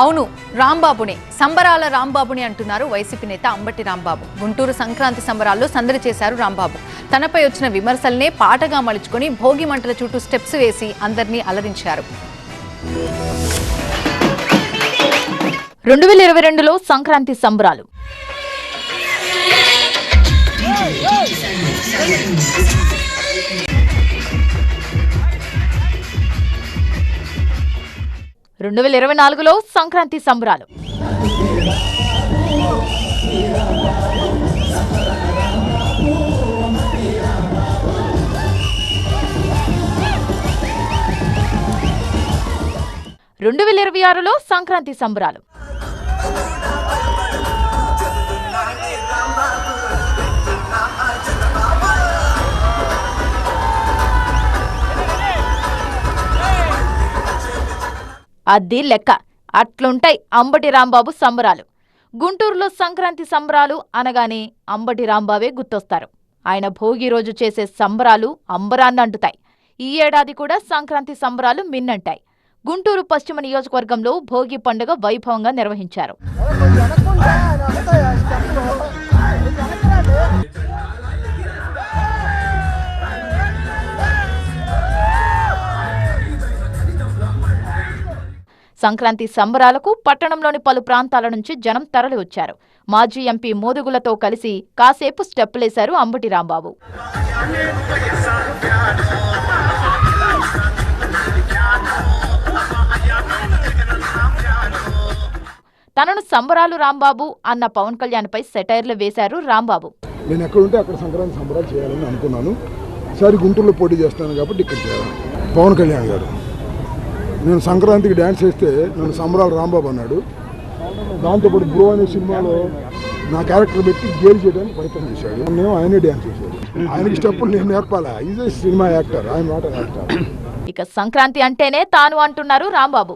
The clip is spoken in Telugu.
అవును రాంబాబునే. సంబరాల రాంబాబుని అంటున్నారు వైసీపీ నేత అంబటి రాంబాబు. గుంటూరు సంక్రాంతి సంబరాల్లో సందడి చేశారు రాంబాబు. తనపై వచ్చిన విమర్శల్నే పాటగా మలుచుకొని భోగి మంటల చుట్టూ స్టెప్స్ వేసి అందరినీ అలరించారు. రెండు వేల ఇరవై రెండులో సంక్రాంతి సంబరాలు. రెండు వేల ఇరవై నాలుగులో సంక్రాంతి సంబరాలు. రెండు వేల ఇరవై ఆరులో సంక్రాంతి సంబరాలు. అది లెక్క. అట్లుంటాయి అంబటి రాంబాబు సంబరాలు. గుంటూరులో సంక్రాంతి సంబరాలు అనగానే అంబటి రాంబాబే గుర్తొస్తారు. ఆయన భోగి రోజు చేసే సంబరాలు అంబరాన్ని అంటుతాయి ఈ ఏడాది కూడా సంక్రాంతి సంబరాలు మిన్నంటాయి. గుంటూరు పశ్చిమ నియోజకవర్గంలో భోగి పండుగ వైభవంగా నిర్వహించారు. సంక్రాంతి సంబరాలకు పట్టణంలోని పలు ప్రాంతాల నుంచి జనం తరలివచ్చారు. మాజీ ఎంపీ మోదుగులతో కలిసి కాసేపు స్టెప్పులేశారు అంబటి రాంబాబు తనను సంబరాలు రాంబాబు అన్న పవన్ కళ్యాణ్పై సెటైర్లు వేశారు రాంబాబు. నేను ఎక్కడుంటే అక్కడ సంక్రాంతి సంబరాలు చేయాలని అనుకున్నాను. సరే గుంటూరులో పోటీ చేస్తాను కాబట్టి ఇక్కడ చేయాలి. పవన్ కళ్యాణ్ గారు. నేను సంక్రాంతికి డ్యాన్స్ చేస్తే నన్ను సంబరాలు రాంబాబు అన్నాడు. దాంతోపాటు బ్రో అనే సినిమాలో నా క్యారెక్టర్ పెట్టి గేల్ చేయడానికి ప్రయత్నం చేశాడు. నేను ఆయనే డ్యాన్స్ చేశాడు. ఆయనకి స్టెప్పులు నేను నేర్పాలా? ఈజ్ సినిమా యాక్టర్ ఆయన నాట్ యాక్టర్ ఇక సంక్రాంతి అంటేనే తాను అంటున్నారు రాంబాబు.